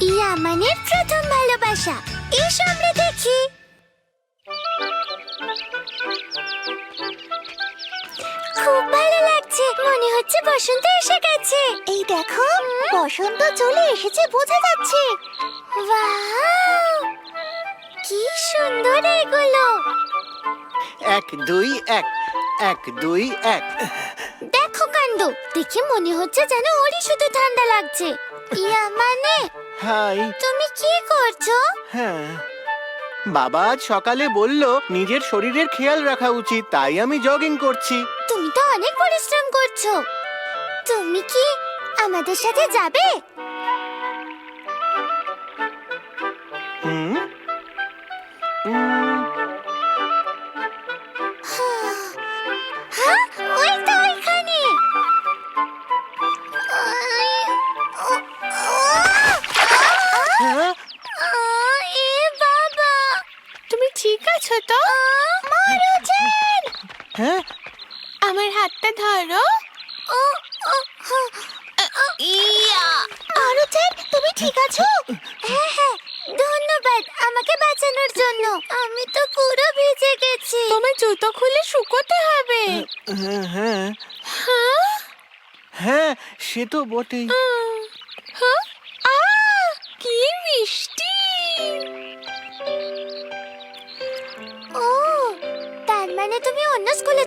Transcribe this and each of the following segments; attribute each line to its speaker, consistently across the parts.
Speaker 1: ইয়া মানে প্রথম ভালোবাসা। এসো আমরা দেখি। খুব ভালো লাগছে। মনে হচ্ছে বসন্ত এসে গেছে। এই দেখো বসন্ত চলে এসেছে বোঝা যাচ্ছে। ওয়াও! কি সুন্দর এগুলো।
Speaker 2: এক দুই এক এক দুই এক।
Speaker 1: দেখো কাণ্ড। দেখে মনে হচ্ছে যেন ওরই শুধু ঠান্ডা লাগছে। ইয়া মানে
Speaker 2: হাই।
Speaker 1: তুমি কি করছ?
Speaker 2: হ্যাঁ। বাবা আজ সকালে বলল নিজের শরীরের খেয়াল রাখা উচিত তাই আমি জগিং করছি।
Speaker 1: তুমি তো অনেক পরিশ্রম করছ। তুমি কি আমাদের সাথে যাবে?
Speaker 2: হুম?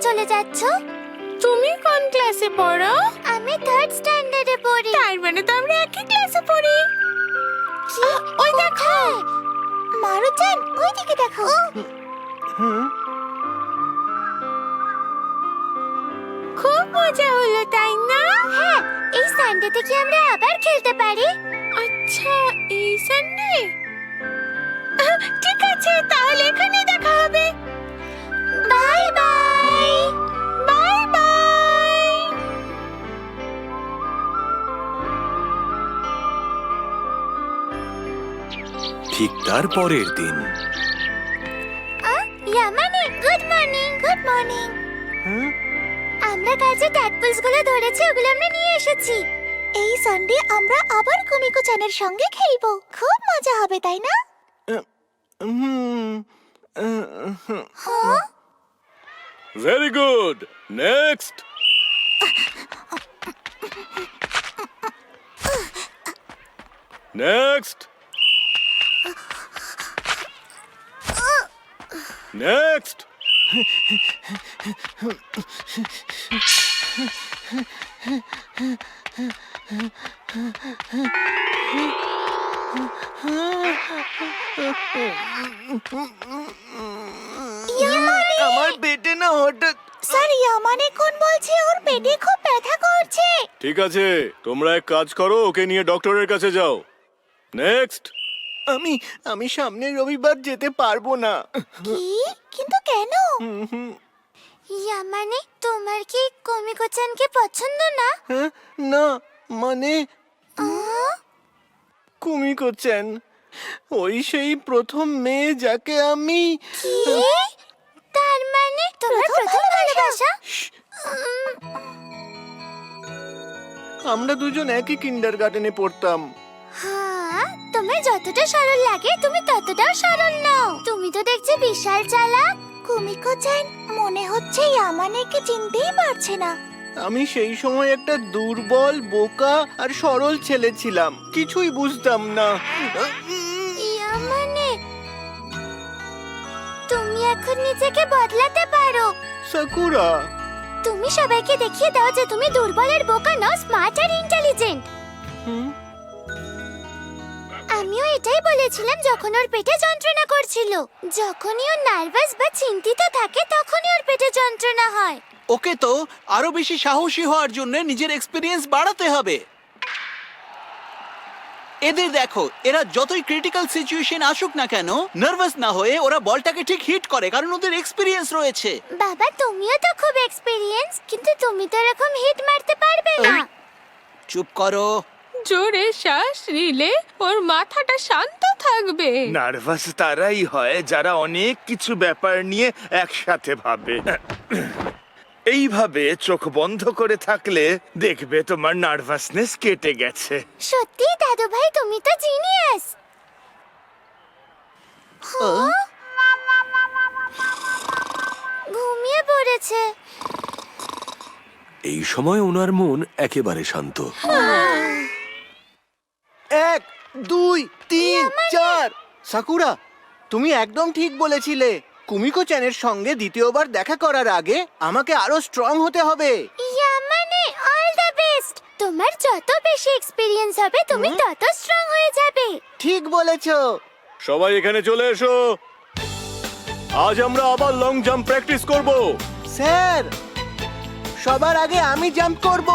Speaker 1: চলে যাচ্ছ? তুমি কোন ক্লাসে পড়ো? আমি থার্ড স্ট্যান্ডার্ডে পড়ি। তার মানে তো আমরা একই ক্লাসে পড়ি। কি? ওই দেখো। মারুচান ওই দিকে দেখো।
Speaker 2: হুম।
Speaker 1: খুব মজা হলো তাই না? হ্যাঁ এই সানডেতে কি আমরা আবার খেলতে পারি। আচ্ছা এই সানডে ঠিক আছে তাহলে এখানে দেখা হবে। Bye bye.
Speaker 3: ঠিক তার পরের দিন।
Speaker 1: ইয়ামানি গুড মর্নিং গুড মর্নিং।
Speaker 2: হ্যাঁ?
Speaker 1: আমরা যে ট্যাডপলসগুলো ধরেছি ওগুলো আমরা নিয়ে এসেছি। এই সানডে আমরা আবার কুমিকো চ্যানের সঙ্গে খেলব। খুব মজা হবে তাই না?
Speaker 3: Very good next next next
Speaker 2: আমার পেটে না হঠাৎ
Speaker 1: স্যার ইয়ামানে কোন বলছে? ওর পেটে খুব ব্যথা করছে।
Speaker 3: ঠিক আছে তোমরা এক কাজ করো ওকে নিয়ে ডক্টরের কাছে যাও। নেক্সট
Speaker 2: আমি আমি সামনের রবিবার যেতে পারব না।
Speaker 1: কি? কিন্তু কেন?
Speaker 2: হুম।
Speaker 1: ইয়ামানে তোমার কি কমিকো-চানকে পছন্দ না?
Speaker 2: হ্যাঁ না মানে
Speaker 1: আহ?
Speaker 2: কুমি করছেন ওই সেই প্রথম মেয়ে যাকে আমি
Speaker 1: তার মানে তোমার প্রথম ভালোবাসা?
Speaker 2: আমরা দুজন একই কিন্ডার গার্ডেনে পড়তাম।
Speaker 1: হ্যাঁ? তোমার যতটা সরল লাগে তুমি ততটাও সরল নও। তুমি তো দেখছি বিশাল চালাক। কুমিকো চান মনে হচ্ছে ইয়ামানেকে চিনতেই পারছে না।
Speaker 2: আমি সেই সময় একটা দুর্বল বোকা আর সরল ছেলে ছিলাম। কিছুই বুঝতাম না।
Speaker 1: ইয়ামানে তুমি এখন নিজেকে বদলাতে পারো।
Speaker 2: সাকুরা।
Speaker 1: তুমি সবাইকে দেখিয়ে দাও যে তুমি দুর্বলের বোকা নও স্মার্ট আর ইন্টেলিজেন্ট
Speaker 2: হুম?
Speaker 1: আমিও এটাই বলেছিলাম যখন ওর পেটে যন্ত্রণা করছিল। যখনই ও নার্ভাস বা চিন্তিত থাকে তখনই ওর পেটে যন্ত্রণা হয়।
Speaker 4: ওকে তো আরও বেশি সাহসী হওয়ার জন্য নিজের এক্সপিরিয়েন্স বাড়াতে হবে। এদের দেখো এরা যতই ক্রিটিক্যাল সিচুয়েশন আসুক না কেন নার্ভাস না হয়ে ওরা বলটাকে ঠিক হিট করে কারণ ওদের এক্সপিরিয়েন্স রয়েছে।
Speaker 1: বাবা তুমিও তো খুব এক্সপেরিয়েন্স কিন্তু তুমি তো এরকম হিট মারতে পারবে না।
Speaker 4: চুপ করো।
Speaker 5: জোরে শ্বাস নিলে ওর মাথাটা শান্ত থাকবে।
Speaker 6: নার্ভাস তারাই হয় যারা অনেক কিছু ব্যাপার নিয়ে একসাথে ভাবে। এইভাবে চোখ বন্ধ করে থাকলে দেখবে তোমার নার্ভাসনেস কেটে গেছে।
Speaker 1: সত্যি দাদু ভাই তুমি তো জিনিয়াস। ঘুমিয়ে পড়েছে।
Speaker 7: এই সময় ওনার মন একেবারে শান্ত।
Speaker 2: এক দুই তিন চার। সাকুরা তুমি একদম ঠিক বলেছিলে। কুমিকো চ্যানের সঙ্গে দ্বিতীয়বার দেখা করার আগে আমাকে আরও স্ট্রং হতে হবে।
Speaker 1: ইয়ামানে অল দ্য বেস্ট তোমার যত বেশি এক্সপেরিয়েন্স হবে তুমি তত স্ট্রং হয়ে যাবে।
Speaker 2: ঠিক বলেছ।
Speaker 3: সবাই এখানে চলে এসো। আজ আমরা আবার লং জাম্প প্র্যাকটিস করব।
Speaker 2: স্যার সবার আগে আমি জাম্প করব।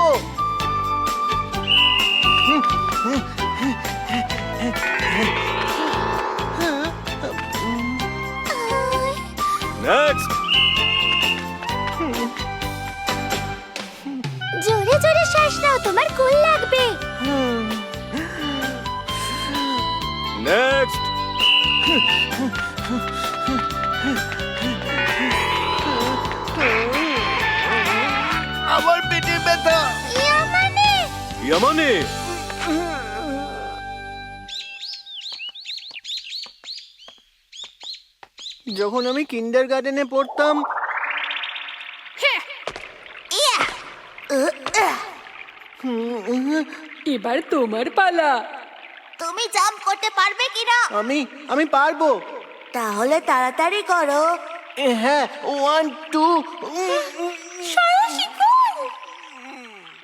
Speaker 3: নেক্সট
Speaker 1: জোরে জোরে শ্বাস নাও তোমার কুল লাগবে।
Speaker 3: নেক্সট
Speaker 6: আমার পেটে ব্যথা।
Speaker 1: ইয়ামানে।
Speaker 3: ইয়ামানে?
Speaker 2: যখন আমি কিন্ডার গার্ডেনে পড়তাম
Speaker 5: এবার তোমার পালা।
Speaker 1: তুমি জাম্প করতে পারবে কিনা?
Speaker 2: আমি আমি পারব।
Speaker 1: তাহলে তাড়াতাড়ি করো।
Speaker 2: এ, হ্যাঁ ওয়ান টু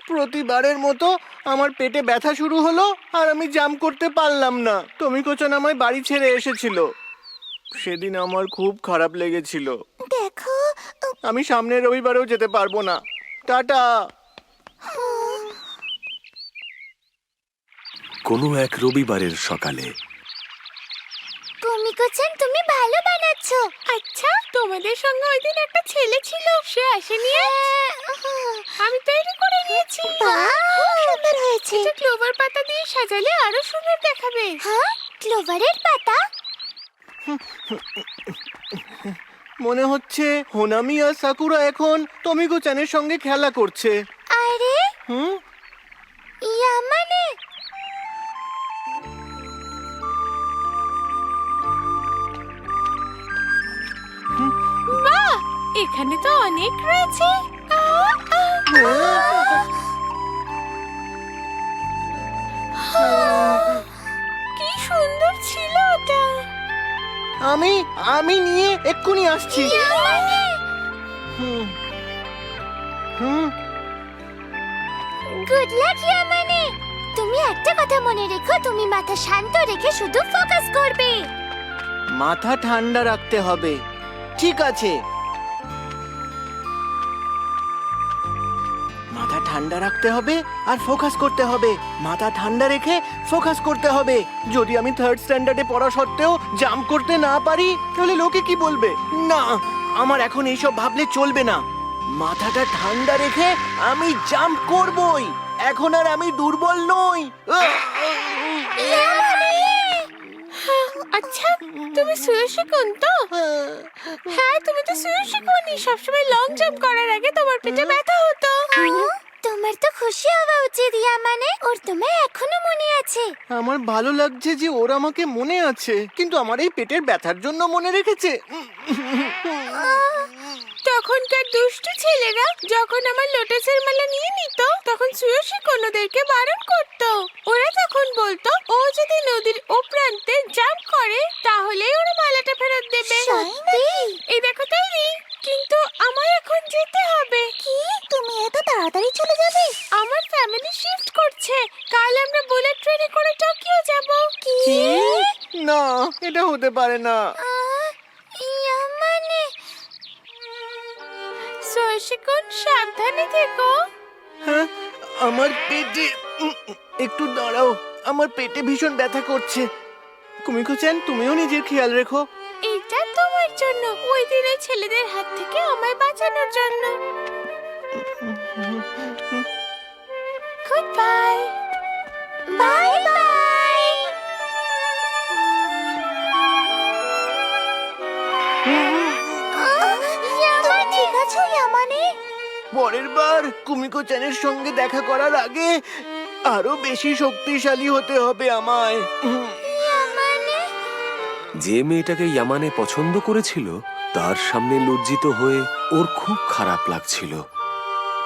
Speaker 2: প্রতিবারের মতো আমার পেটে ব্যথা শুরু হলো আর আমি জাম্প করতে পারলাম না। তুমি কোচন আমায় বাড়ি ছেড়ে এসেছিল। সেদিন আমার খুব খারাপ লেগেছিল।
Speaker 1: দেখো
Speaker 2: আমি সামনের রবিবারেও যেতে পারব না। টাটা!
Speaker 7: কোনো এক রবিবারের সকালে।
Speaker 1: তুমি কোচেন তুমি ভালো বানাচ্ছো।
Speaker 5: আচ্ছা তোমাদের সঙ্গে ওই দিন একটা ছেলে ছিল সে আসেনি আমি তৈরি করে নিয়েছি।
Speaker 1: খুব সুন্দর হয়েছে।
Speaker 5: এটা ক্লোভার পাতা দিয়ে সাজালে আরও সুন্দর দেখাবে।
Speaker 1: হ্যাঁ ক্লোভারের পাতা?
Speaker 2: মনে হচ্ছে হোনামি আর সাকুরা এখন টমিকো চ্যানের সঙ্গে খেলা করছে।
Speaker 1: আরে?
Speaker 2: হুম?
Speaker 1: ইয়ামানে
Speaker 5: বাহ! এখানে তো অনেক রয়েছে। আহ, আহ।
Speaker 2: আমি আমি নিয়ে এক্ষুনি আসছি। হুম। হুম।
Speaker 1: গুড লাক ইয়ামানে তুমি একটা কথা মনে রেখো তুমি মাথা শান্ত রেখে শুধু ফোকাস করবে।
Speaker 2: মাথা ঠান্ডা রাখতে হবে। ঠিক আছে। মাথা ঠান্ডা রাখতে হবে আর ফোকাস করতে হবে। মাথা ঠান্ডা রেখে ফোকাস করতে হবে। যদি আমি থার্ড স্ট্যান্ডার্ডে পড়া সত্ত্বেও জাম্প করতে না পারি তাহলে লোকে কি বলবে? না আমার এখন এইসব ভাবলে চলবে না। মাথাটা ঠান্ডা রেখে আমি জাম্প করবই। এখন আর আমি দুর্বল নই।
Speaker 1: আচ্ছা
Speaker 5: তুমি সুয়োশিকুন তো? হ্যাঁ তুমি তো সুয়োশিকুনই সবসময় লং জাম্প করার আগে তোমার পেটে ব্যথা হতো।
Speaker 1: তোমার তো খুশি হওয়া উচিত ইয়া মানে ওর তোমায় এখনও মনে আছে।
Speaker 2: আমার ভালো লাগছে যে ওর আমাকে মনে আছে কিন্তু আমার এই পেটের ব্যথার জন্য মনে রেখেছে।
Speaker 5: তখনকার দুষ্টু ছেলেরা যখন আমার লোটাসের মালা নিয়ে নিত তখন সুয়োশিকুন ওদেরকে বারণ করত। ওরা তখন বলতো ও যদি নদীর ও প্রান্তে জাম্প করে তাহলে ওরা মালাটা ফেরত দেবে।
Speaker 1: সত্যি?
Speaker 5: এই দেখো তৈরি কিন্তু আমার এখন যেতে হবে।
Speaker 1: কি? তাড়াতাড়ি চলে যাবে।
Speaker 5: আমার ফ্যামিলি শিফট করছে। কাল আমরা বুলেট ট্রেনে করে টোকিও যাব।
Speaker 1: কি?
Speaker 2: না এটা হতে পারে না।
Speaker 1: ইয়া মানে?
Speaker 5: সুয়োশিকুন সাবধানে থেকো।
Speaker 2: হ্যাঁ আমার পেটে একটু দাঁড়াও আমার পেটে ভীষণ ব্যথা করছে। কুমিকো চ্যান তুমিও নিজের খেয়াল রেখো।
Speaker 5: এটা তোমার জন্য। ওই দিনের ছেলেদের হাত থেকে আমায় বাঁচানোর জন্য। বাই
Speaker 1: বাই বাই ইয়ামা ঠিক আছো ইয়ামানে
Speaker 2: পরের বার কুমিকো চ্যানের সঙ্গে দেখা করার আগে আরও বেশি শক্তিশালী হতে হবে আমায়।
Speaker 7: যে মেয়েটাকে ইয়ামানে পছন্দ করেছিল তার সামনে লজ্জিত হয়ে ওর খুব খারাপ লাগছিল।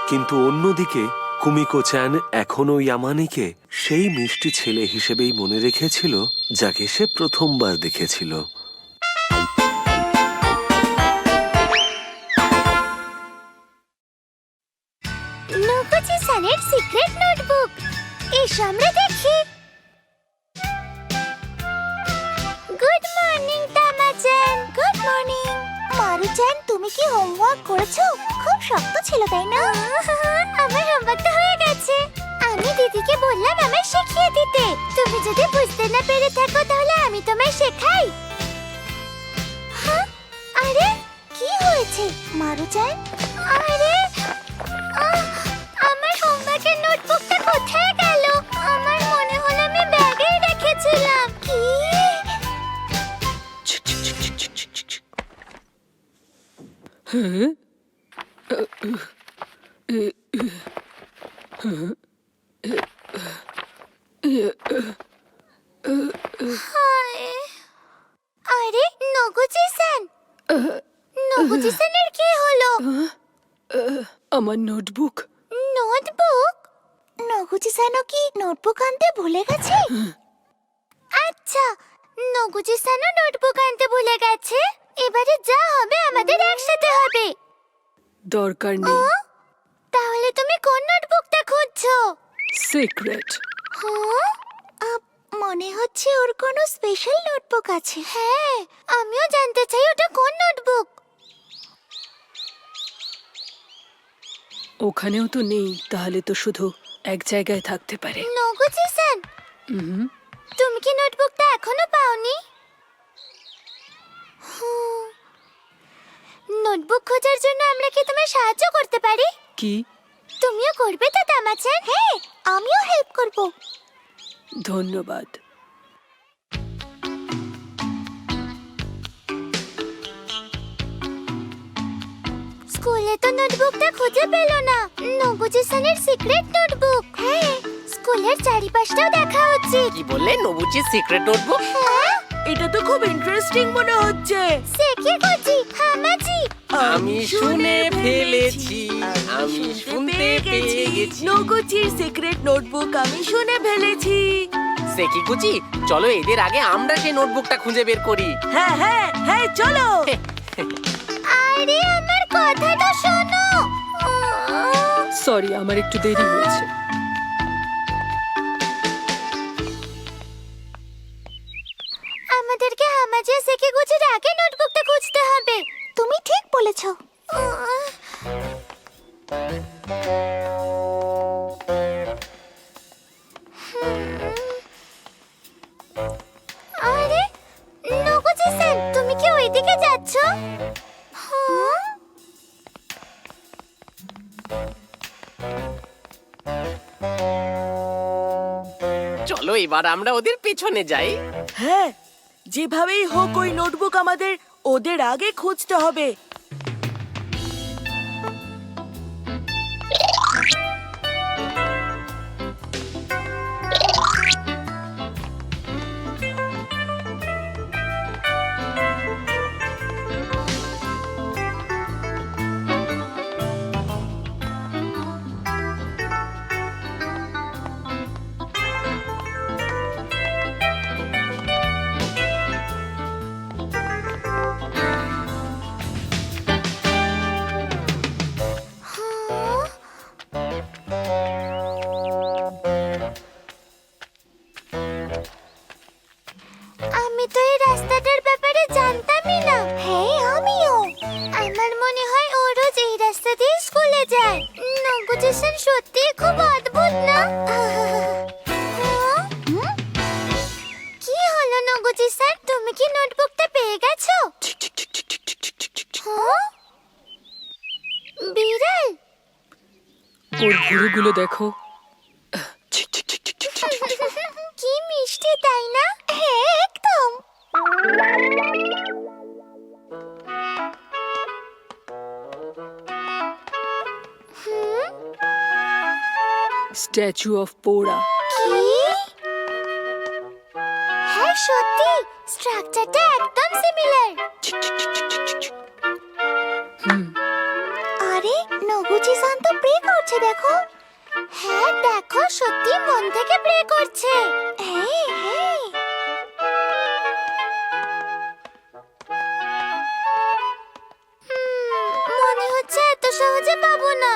Speaker 7: কিন্তু অন্যদিকে কুমিকো চ্যান এখনও ইয়ামানিকে সেই মিষ্টি ছেলে হিসেবেই মনে রেখেছিল, যাকে সে প্রথমবার দেখেছিল।
Speaker 1: নোকোচি সানের সিক্রেট নোটবুক এসো আমরা দেখি। তুমি কি হোমওয়ার্ক করেছ? খুব শক্ত ছিল তাই না? আমার হোমওয়ার্কটা হয়ে গেছে। আমি দিদিকে বললাম আমায় শিখিয়ে দিতে। তুমি যদি বুঝতে না পেরে থাকো তাহলে আমি তোমায় শেখাই। হ্যাঁ? আরে কি হয়েছে? মারুচান আরে আমার হোমওয়ার্কের নোটবুকটা কোথায় আরে নগুজি-সান। নগুজি-সানের কি হলো?
Speaker 5: আমার নোটবুক।
Speaker 1: নোটবুক? নগুজি-সানও কি নোটবুক আনতে ভুলে গেছে? আচ্ছা নগুজি-সানও নোটবুক আনতে ভুলে গেছে? এবারে যা হবে আমাদের একসাথে হবে।
Speaker 5: দরকার
Speaker 1: ও তাহলে তুমি কোন নোটবুকটা খুঁজছো?
Speaker 5: সিক্রেট।
Speaker 1: হ্যাঁ আপ, মনে হচ্ছে ওর কোনো স্পেশাল নোটবুক আছে। হ্যাঁ আমিও জানতে চাই ওটা কোন নোটবুক।
Speaker 8: ওখানেও তো নেই তাহলে তো শুধু এক জায়গায় থাকতে পারে।
Speaker 1: নগুজি-সান
Speaker 8: হুম
Speaker 1: তুমি কি নোটবুকটা এখনও পাওনি। নোটবুক খোঁজার জন্য আমরা কি তোমায় সাহায্য করতে পারি?
Speaker 8: কি?
Speaker 1: তুমিও করবে তো তামাচান? হ্যাঁ আমিও হেল্প করব।
Speaker 8: ধন্যবাদ।
Speaker 1: স্কুলে তো নোটবুকটা খুঁজে পেল না। নবুজিসানের সিক্রেট নোটবুক। হ্যাঁ স্কুলের চারিপাশটাও দেখা উচিত।
Speaker 9: কি বললে? নবুচির সিক্রেট নোটবুক?
Speaker 1: হ্যাঁ।
Speaker 8: এটা তো খুব ইন্টারেস্টিং মনে হচ্ছে।
Speaker 1: সে কি করছি? হামাজি
Speaker 9: আমি শুনে ফেলেছি। আমি শুনতে পেয়ে গেছি
Speaker 8: নগুচির সিক্রেট নোটবুক আমি শুনে ফেলেছি।
Speaker 9: সে কি কুচি? চলো এদের আগে আমরা সেই নোটবুকটা খুঁজে বের করি।
Speaker 8: হ্যাঁ হ্যাঁ হ্যাঁ চলো।
Speaker 1: আরে আমার কথাটা শোনো।
Speaker 8: সরি আমার একটু দেরি হয়েছে।
Speaker 1: ঠিক বলেছ। আরে নগুজি-সান তুমি কি ওইদিকে যাচ্ছ?
Speaker 9: চলো এবার আমরা ওদের পেছনে যাই।
Speaker 8: হ্যাঁ
Speaker 10: যেভাবেই হোক ওই নোটবুক আমাদের ওদের আগে খুঁজতে হবে।
Speaker 8: স্ট্যাচু অফ পোড়া।
Speaker 1: কি? হ্যাঁ সত্যি স্ট্রাকচারটা একদম সিমিলার
Speaker 8: হুম।
Speaker 1: আরে নগুচি সান তো প্রে করছে দেখো। হ্যাঁ দেখো সত্যি মন থেকে প্রে করছে। হ্যাঁ হ্যাঁ। মনে হচ্ছে এত সহজে পাবো না।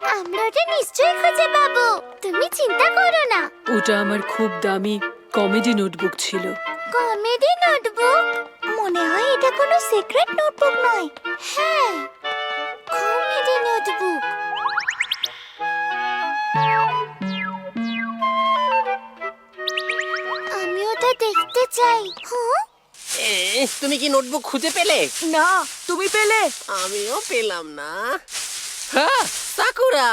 Speaker 1: আমরা ওটা নিশ্চয়ই খুঁজে পাবো। তুমি চিন্তা করো না।
Speaker 8: ওটা আমার খুব দামি কমেডি নোটবুক ছিল।
Speaker 1: Comedy notebook? মনে হয় এটা কোনো সিক্রেট নোটবুক নয়। হ্যাঁ কমেডি নোটবুক। আমি ওটা দেখতে চাই। হ্যাঁ
Speaker 9: এ, তুমি কি নোটবুক খুঁজে পেলে?
Speaker 10: না তুমি পেলে।
Speaker 9: আমিও পেলাম না। হ্যাঁ সাকুরা।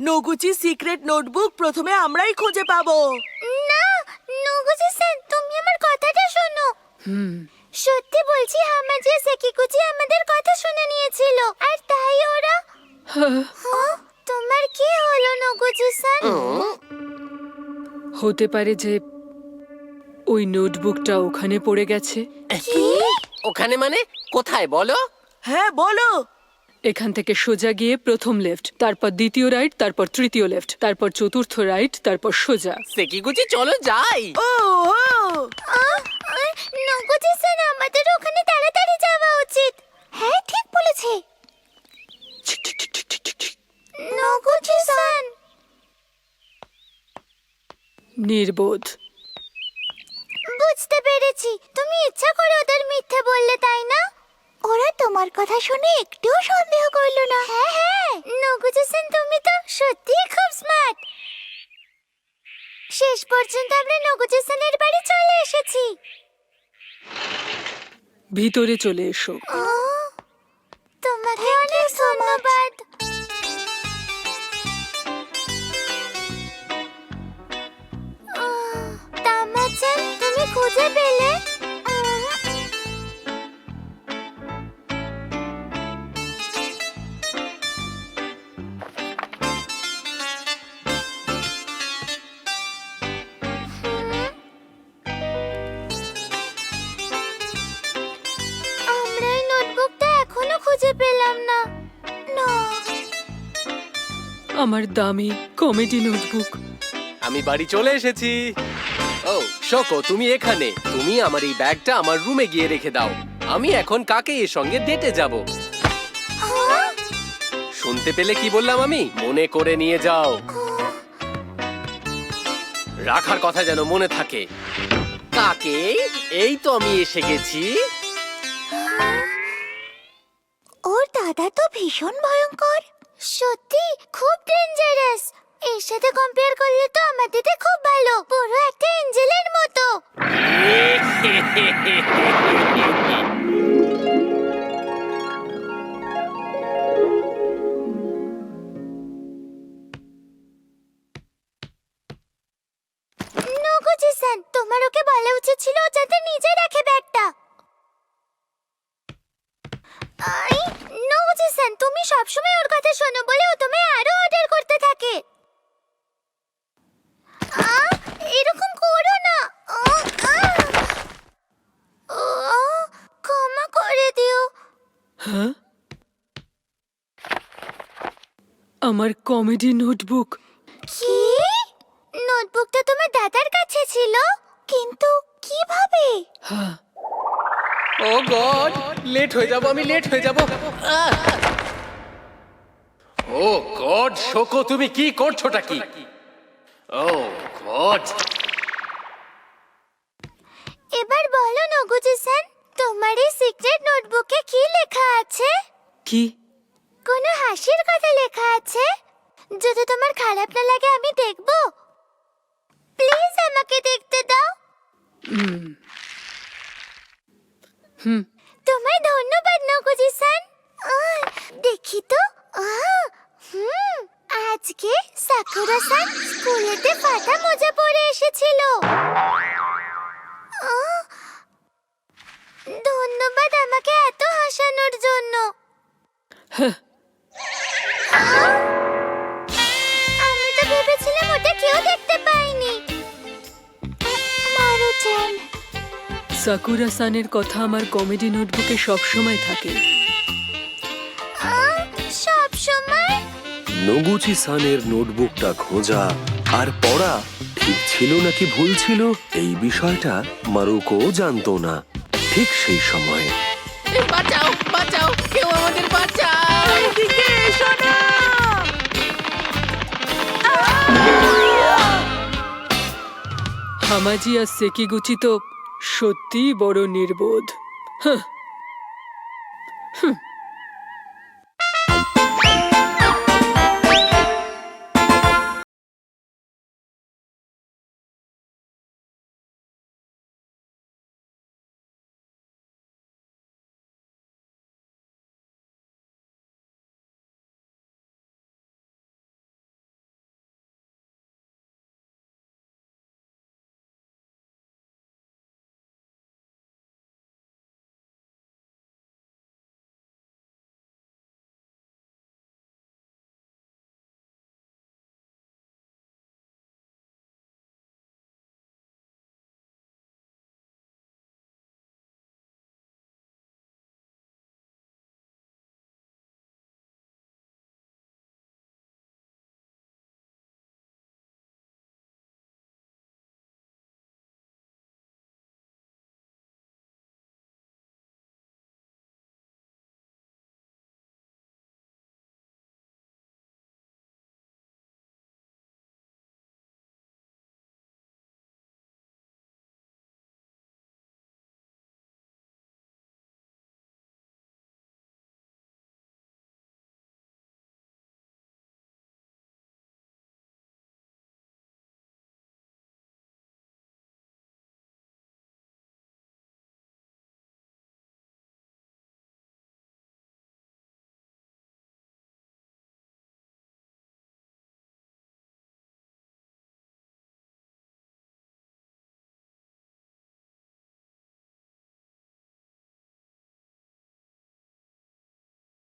Speaker 10: নগুচি সিক্রেট নোটবুক প্রথমে আমরাই খুঁজে পাবো।
Speaker 1: না নগুজি সেন তুমি আমার কথাটা শোনো।
Speaker 8: হুম।
Speaker 1: সত্যি বলছি হামাজি সেকিকুচি আমাদের কথা শুনে নিয়েছিল। আর তাই ওরা
Speaker 8: হ্যাঁ,
Speaker 1: হ্যাঁ, তোমার কি হলো নগুজি সেন?
Speaker 8: হতে পারে যে ওই নোটবুকটা ওখানে পড়ে গেছে।
Speaker 1: কি?
Speaker 9: ওখানে মানে? কোথায় বলো?
Speaker 10: হ্যাঁ বলো।
Speaker 8: এখান থেকে সোজা গিয়ে প্রথম লেফট তারপর দ্বিতীয় রাইট তারপর তৃতীয় লেফট তারপর চতুর্থ রাইট তারপর সোজা।
Speaker 9: সেকিগুচি চলো যাই।
Speaker 10: ও
Speaker 1: নগুজি সেন আমাদের ওখানে তাড়াতাড়ি যাওয়া উচিত। হ্যাঁ ঠিক বলেছে। নগুজি সেন।
Speaker 8: নির্বোধ।
Speaker 1: বুঝতে পেরেছি। তুমি ইচ্ছা করে ওদের মিথ্যে বললে তাই না? ওরা তোমার কথা শুনে একটুও সন্দেহ করল না। হ্যাঁ হ্যাঁ নগুজি সেন তুমি তো সত্যি খুব স্মার্ট শেষ পর্যন্ত আমরা নগুজি সেনের বাড়ি চলে এসেছি।
Speaker 8: ভিতরে চলে এসো।
Speaker 1: তোমাকে অনেক ধন্যবাদ। আমার
Speaker 8: দামি কমেডি নোটবুক
Speaker 7: আমি বাড়ি চলে এসেছি। ও শোকো তুমি এখানে। তুমি আমার এই ব্যাগটা আমার রুমে গিয়ে রেখে দাও। আমি এখন কাকে এর সঙ্গে ডেটে যাব? শুনতে পেলে কি বললাম আমি? মনে করে নিয়ে যাও। রাখার কথা যেন মনে থাকে। কাকে? এই তো আমি এসে গেছি।
Speaker 1: ওর দাদা তো ভীষণ ভয়ঙ্কর। সত্যি? খুব ডেঞ্জারাস এর সাথে কম্পেয়ার করলে তো আমার দিদি খুব ভালো। বড় একটা এঞ্জেলের মতো। তোমার ওকে বলা উচিত ছিল যাতে নিজে রাখে ব্যাগটা আই নৌজি-সান তুমি সবসময় ওর কথা শোনো বলে ও তোমায় আরও অর্ডার করতে থাকে। আহ, এরকম করো না। ও ক্ষমা করে দিও।
Speaker 8: হ্যাঁ? আমার কমেডি নোটবুক।
Speaker 1: কি? নোটবুকটা তোমার দাদার কাছে ছিল? কিন্তু কীভাবে?
Speaker 8: হ্যাঁ।
Speaker 9: ও গড! লেট হয়ে যাব আমি লেট হয়ে যাব। ও গড শোকো তুমি কি করছোটা কি? Oh God.
Speaker 1: এবার বলো নগুজি-সান তোমার এই সিক্রেট নোটবুকে কি লেখা আছে?
Speaker 8: কি?
Speaker 1: কোনো হাসির কথা লেখা আছে? যদি তোমার খারাপ না লাগে আমি দেখব। প্লিজ আমাকে দেখতে দাও।
Speaker 8: হুম। হুম।
Speaker 1: তোমায় ধন্যবাদ নগুজি-সান আহ, দেখি তো। হুম আজকে সাকুরা-সান স্কুলেতে ফাটা মোজা পরে এসেছিল। ধন্যবাদ আমাকে এত হাসানোর জন্য।
Speaker 8: হ্যাঁ।
Speaker 1: আমি তো ভেবেছিলাম ওটা কেউ দেখতে পায়নি। মারুচান
Speaker 8: সাকুরা সানের কথা আমার কমেডি নোটবুকে সবসময় থাকে।
Speaker 1: সব সময়
Speaker 7: নগুচি সানের নোটবুকটা খোঁজা আর পড়া ঠিক ছিল নাকি ভুল ছিল এই বিষয়টা মারুকো জানতো না। ঠিক সেই সময়।
Speaker 9: বাঁচাও বাঁচাও কেউ আমাদের বাঁচাও।
Speaker 10: এদিকে এসো না।
Speaker 8: হামাজি আর সেকিগুচি তো সত্যিই বড় নির্বোধ। হ্যাঁ। হুম।